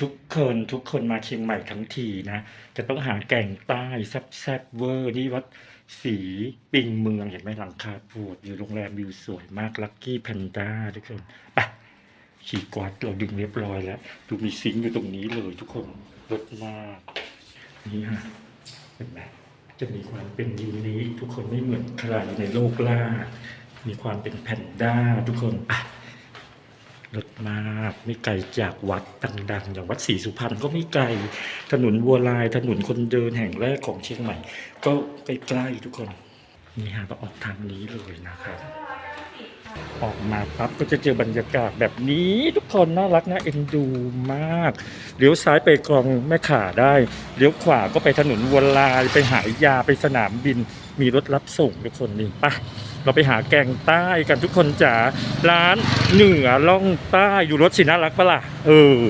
ทุกคนทุกคนมาเชียงใหม่ทั้งทีนะ จะต้องหาแก่งใต้แซ่บเวอร์นี่วัดสีปิงเมืองเห็นไหมหลังคาโปูดอยู่โรงแรมวิวสวยมากลักกี้แพนด้าทุกคนไปขี่กวาดเราดึงเรียบร้อยแล้ว ดูมีซิงอยู่ตรงนี้เลยทุกคนรสมากนี่ฮะเห็นไหมจะมีความเป็นยูนิคทุกคนไม่เหมือนใครในโลกล่า มีความเป็นแพนด้าทุกคนอะ รถมากไม่ไกลจากวัดดังๆ อย่างวัดศรีสุพรรณก็ไม่ไกล ถนนวัวลายถนนคนเดินแห่งแรกของเชียงใหม่ ก็ใกล้ๆทุกคนนี่ฮะเราออกทางนี้เลยนะครับ ออกมาปั๊บก็จะเจอบรรยากาศแบบนี้ทุกคนน่ารักนะเอ็นดูมากเลี้ยวซ้ายไปกรองแม่ข่าได้เลี้ยวขวาก็ไปถนนวัวลายไปหายาไปสนามบิน มีรถรับส่งทุกคนนี่ไปเราไปหาแกงใต้กันทุกคนจ๋าร้านเหนือล่องใต้อยู่รถสิน่ารักปะล่ะเออ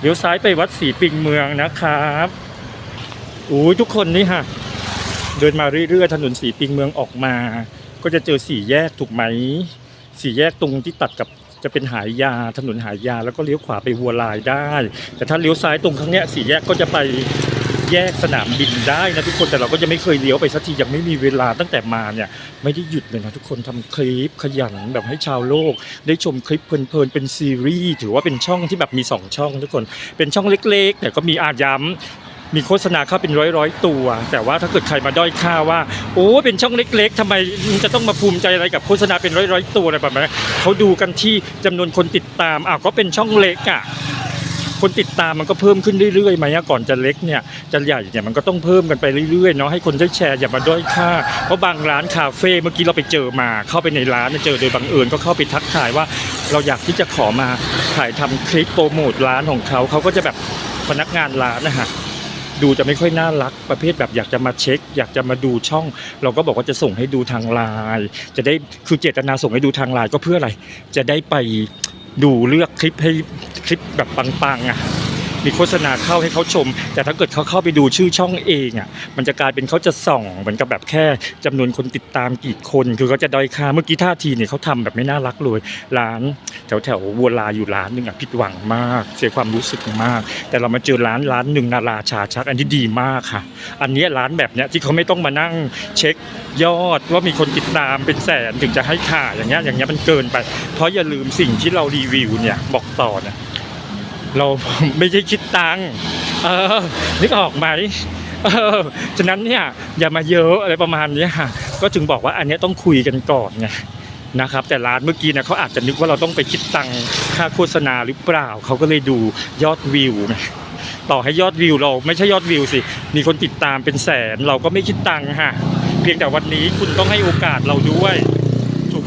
เลี้ยวซ้ายไปวัดศรีปิงเมืองนะครับอุ้ยทุกคนนี่ฮะเดินมาเรื่อยๆถนนศรีปิงเมืองออกมา ก็จะเจอสี่แยกถูกไหมสี่แยกตรงที่ตัดกับจะเป็นหายยาถนนหายยาแล้วก็เลี้ยวขวาไปวัวลายได้ แต่ถ้าเลี้ยวซ้ายตรงครั้งเนี้ยสี่แยกก็จะไปแยกสนามบินได้นะทุกคนแต่เราก็จะไม่เคยเลี้ยวไปสักทียังไม่มีเวลาตั้งแต่มาเนี่ย ไม่ได้หยุดเลยนะทุกคนทำคลิปขยันแบบให้ชาวโลก ได้ชมคลิปเพลินๆเป็นซีรีส์ถือว่าเป็นช่องที่แบบมีสองช่องทุกคนเป็นช่องเล็ก ๆ แต่ก็มีอาย้ำ มีโฆษณาเข้าเป็นร้อยร้อยตัว แต่ว่าถ้าเกิดใครมาด้อยค่าว่า โอ้เป็นช่องเล็ก ๆทำไมจะต้องมาภูมิใจอะไรกับโฆษณาเป็นร้อยร้อยตัวอะไรแบบนี้เขาดูกันที่จำนวนคนติดตามอ้าวก็เป็นช่องเล็กอะคนติดตามมันก็เพิ่มขึ้นเรื่อยๆไหมก่อนจะเล็กเนี่ยจะใหญ่เนี่ยมันก็ต้องเพิ่มกันไปเรื่อยๆเนาะให้คนได้แชร์อย่ามาด้อยค่า เพราะบางร้านคาเฟ่เมื่อกี้เราไปเจอมา เข้าไปในร้านเจอโดยบังเอิญก็เข้าไปทักทายว่า เราอยากที่จะขอมาถ่ายทำคลิปโปรโมทร้านของเขาเขาก็จะแบบพนักงานร้านนะฮะ ดูจะไม่ค่อยน่ารักประเภทแบบอยากจะมาเช็ค อยากจะมาดูช่อง เราก็บอกว่าจะส่งให้ดูทางไลน์จะได้คือเจตนาส่งให้ดูทางไลน์ก็เพื่ออะไร จะได้ไปดูเลือกคลิปให้คลิปแบบปังๆอะ มีโฆษณาเข้าให้เขาชม แต่ถ้าเกิดเขาเข้าไปดูชื่อช่องเองอะมันจะกลายเป็นเขาจะส่องเหมือนกับแบบแค่จำนวนคนติดตามกี่คน คือเขาจะด้อยค่าเมื่อกี้ท่าทีเนี่ยเขาทำแบบไม่น่ารักเลยร้านแถวแถววัวลาอยู่ร้านหนึ่งอะผิดหวังมาก เสียความรู้สึกมาก แต่เรามาเจอร้านร้านหนึ่งนาราชาชักอันนี้ดีมากค่ะ อันนี้ร้านแบบเนี้ยที่เขาไม่ต้องมานั่งเช็คยอดว่ามีคนติดตามเป็นแสนถึงจะให้ค่าอย่างเงี้ยอย่างเงี้ยมันเกินไป เพราะอย่าลืมสิ่งที่เรารีวิวเนี่ยบอกต่อเนี่ย เราไม่ใช่คิดตังค์เออนึกออกไหมเออฉะนั้นเนี่ยอย่ามาเยอะอะไรประมาณนี้ค่ะก็จึงบอกว่าอันนี้ต้องคุยกันก่อนไงนะครับ แต่ร้านเมื่อกี้เนี่ยเขาอาจจะนึกว่าเราต้องไปคิดตังค่าโฆษณาหรือเปล่าเขาก็เลยดูยอดวิวไงต่อให้ยอดวิวเราไม่ใช่ยอดวิวสิ มีคนติดตามเป็นแสน เราก็ไม่คิดตังค์ฮะเพียงแต่วันนี้คุณต้องให้โอกาสเราด้วย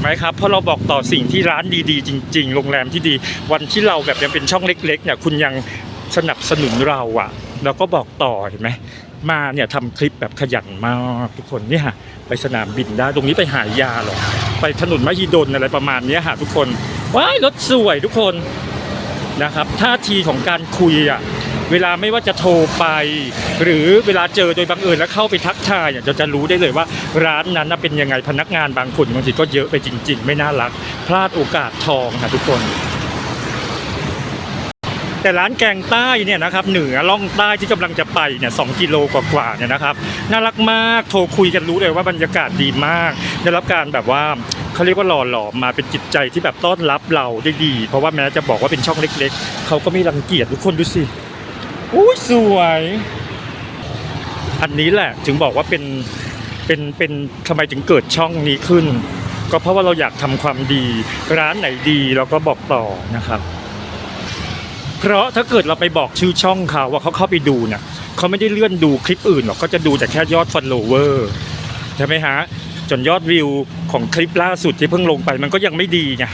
ไหมครับ เพราะเราบอกต่อสิ่งที่ร้านดีๆ จริง ๆ โรงแรมที่ดี วันที่เราแบบยังเป็นช่องเล็ก ๆ เนี่ย คุณยังสนับสนุนเราอะเราก็บอกต่อเห็นไหมมาเนี่ยทำคลิปแบบขยันมากทุกคนเนี่ยฮะไปสนามบินได้ ตรงนี้ไปหายาหรอไปถนนมหิดลอะไรประมาณนี้ฮะทุกคนว้ายรถสวยทุกคนนะครับท่าทีของการคุยอะ เวลาไม่ว่าจะโทรไป หรือเวลาเจอโดยบังเอิญแล้วเข้าไปทักทายอะเราจะรู้ได้เลยว่าร้านนั้นเป็นยังไงพนักงานบางคนบางทีก็เยอะไปจริง ๆ ไม่น่ารัก พลาดโอกาสทองค่ะทุกคนแต่ร้านแกงใต้เนี่ยนะครับเหนือล่องใต้ที่กำลังจะไปเนี่ยสกิโลกว่าๆเนี่ยนะครับน่ารักมากโทรคุยกันรู้เลยว่าบรรยากาศดีมาก ได้รับการแบบว่าเขาเรียกว่าหล่อหลอมมาเป็นจิตใจที่แบบต้อนรับเราได้ดี เพราะว่าแม้จะบอกว่าเป็นช่องเล็ก ๆเขาก็ไม่รังเกียจทุกคนดูสิ อุ้ยสวย อันนี้แหละถึงบอกว่าเป็นเป็นเป็นทำไมถึงเกิดช่องนี้ขึ้น ก็เพราะว่าเราอยากทำความดี ร้านไหนดีเราก็บอกต่อนะครับ เพราะถ้าเกิดเราไปบอกชื่อช่องเขาว่าเขาเข้าไปดูเนี่ยเขาไม่ได้เลื่อนดูคลิปอื่นหรอกก็จะดูแต่แค่ยอด follower ใช่ไหมฮะจนยอดวิวของคลิปล่าสุดที่เพิ่งลงไปมันก็ยังไม่ดีไง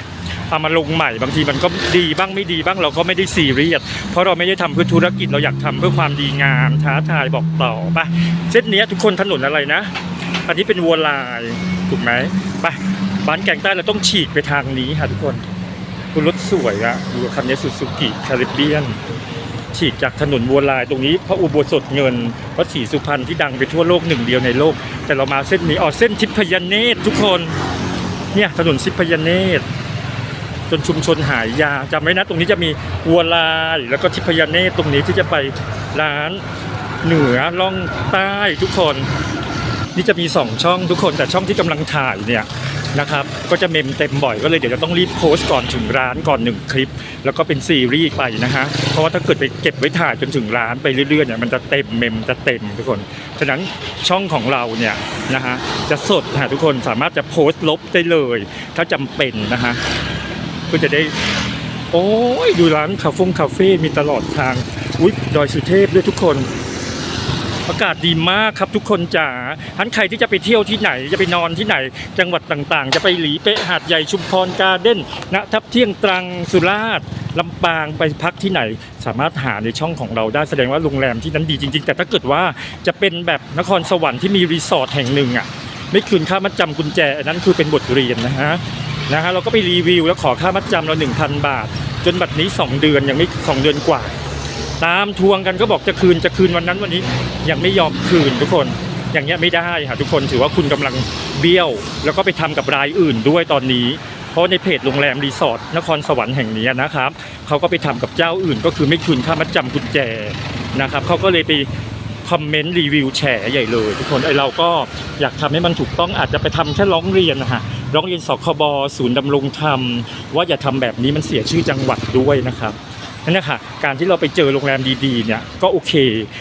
เอามาลงใหม่บางทีมันก็ดีบ้างไม่ดีบ้างเราก็ไม่ได้ซีเรียสเพราะเราไม่ได้ทำเพื่อธุรกิจเราอยากทำเพื่อความดีงามท้าทายบอกต่อปะเส้นนี้ทุกคนถนนอะไรนะอันนี้เป็นวัวลายถูกไหมไปบ้านแกงใต้เราต้องฉีกไปทางนี้ค่ะทุกคนคุณรถสวยอะดูคันนี้สุสุกิคาริเบียนฉีกจากถนนวัวลายตรงนี้พระอุโบสถเงินวัดศรีสุพรรณที่ดังไปทั่วโลกหนึ่งเดียวในโลก แต่เรามาเส้นนี้อ๋อเส้นทิพยเนตรทุกคน เนี่ยถนนทิพยเนตร จนชุมชนหายยาจำไว้นะตรงนี้จะมีวัวลายแล้วก็ทิพยเนตตรงนี้ที่จะไปร้านเหนือล่องใต้ทุกคน นี่จะมี 2 ช่องทุกคนแต่ช่องที่กำลังถ่ายเนี่ยนะครับก็จะเมมเต็มบ่อยก็เลยเดี๋ยวจะต้องรีบโพสต์ก่อนถึงร้านก่อนหนึ่งคลิป แล้วก็เป็นซีรีส์ไปนะฮะเพราะว่าถ้าเกิดไปเก็บไว้ถ่ายจนถึงร้านไปเรื่อยๆเนี่ยมันจะเต็มเมมจะเต็มทุกคนฉะนั้นช่องของเราเนี่ยนะฮะจะสดฮะทุกคนสามารถจะโพสต์ลบได้เลย ถ้าจำเป็นนะฮะ เพื่อจะได้ โอ้ยดูร้านคาเฟ่คาเฟ่มีตลอดทางอุ้ยดอยสุเทพด้วยทุกคนอากาศดีมากครับทุกคนจ๋าท่านใครที่จะไปเที่ยวที่ไหน จะไปนอนที่ไหน จังหวัดต่างๆ จะไปหลีเป๊ะหาดใหญ่ชุมพรการ์เด้นณทับเที่ยงตรังสุราษฎร์ลำปางไปพักที่ไหน สามารถหาในช่องของเราได้แสดงว่าโรงแรมที่นั้นดีจริง ๆ แต่ถ้าเกิดว่าจะเป็นแบบนครสวรรค์ที่มีรีสอร์ทแห่งหนึ่งอะไม่คืนค่ามัดจำกุญแจอันนั้นคือเป็นบทเรียนนะฮะ นะฮะเราก็ไปรีวิวแล้วขอค่ามัดจำเรา 1,000 บาท จนบัดนี้ 2 เดือนยังไม่สองเดือนกว่า ตามทวงกันก็บอกจะคืนจะคืนวันนั้นวันนี้ยังไม่ยอมคืนทุกคนอย่างเงี้ยไม่ได้ค่ะทุกคนถือว่าคุณกำลังเบี้ยว แล้วก็ไปทำกับรายอื่นด้วยตอนนี้ เพราะในเพจโรงแรมรีสอร์ทนครสวรรค์แห่งนี้นะครับเขาก็ไปทำกับเจ้าอื่น ก็คือไม่คืนค่ามัดจำกุญแจนะครับเขาก็เลยไปคอมเมนต์รีวิวแฉใหญ่เลย ทุกคนไอเราก็อยากทำให้มันถูกต้องอาจจะไปทำแค่ร้องเรียนนะฮะ ร้องเรียนสคบศูนย์ดำรงธรรม ว่าอย่าทำแบบนี้มันเสียชื่อจังหวัดด้วยนะครับนั่นแหละค่ะการที่เราไปเจอโรงแรมดีๆเนี่ยก็โอเค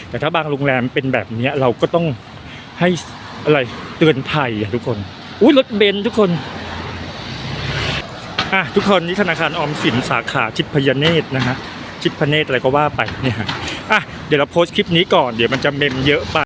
แต่ถ้าบางโรงแรมเป็นแบบนี้เราก็ต้องให้อะไรเตือนภัยอะทุกคนอุ้ยรถเบนทุกคนอะทุกคนนี่ธนาคารออมสินสาขาชิดพยเนตรนะฮะชิดพเนตรอะไรก็ว่าไปเนี่ยอะเดี๋ยวเราโพสต์คลิปนี้ก่อนเดี๋ยวมันจะเมมเยอะไป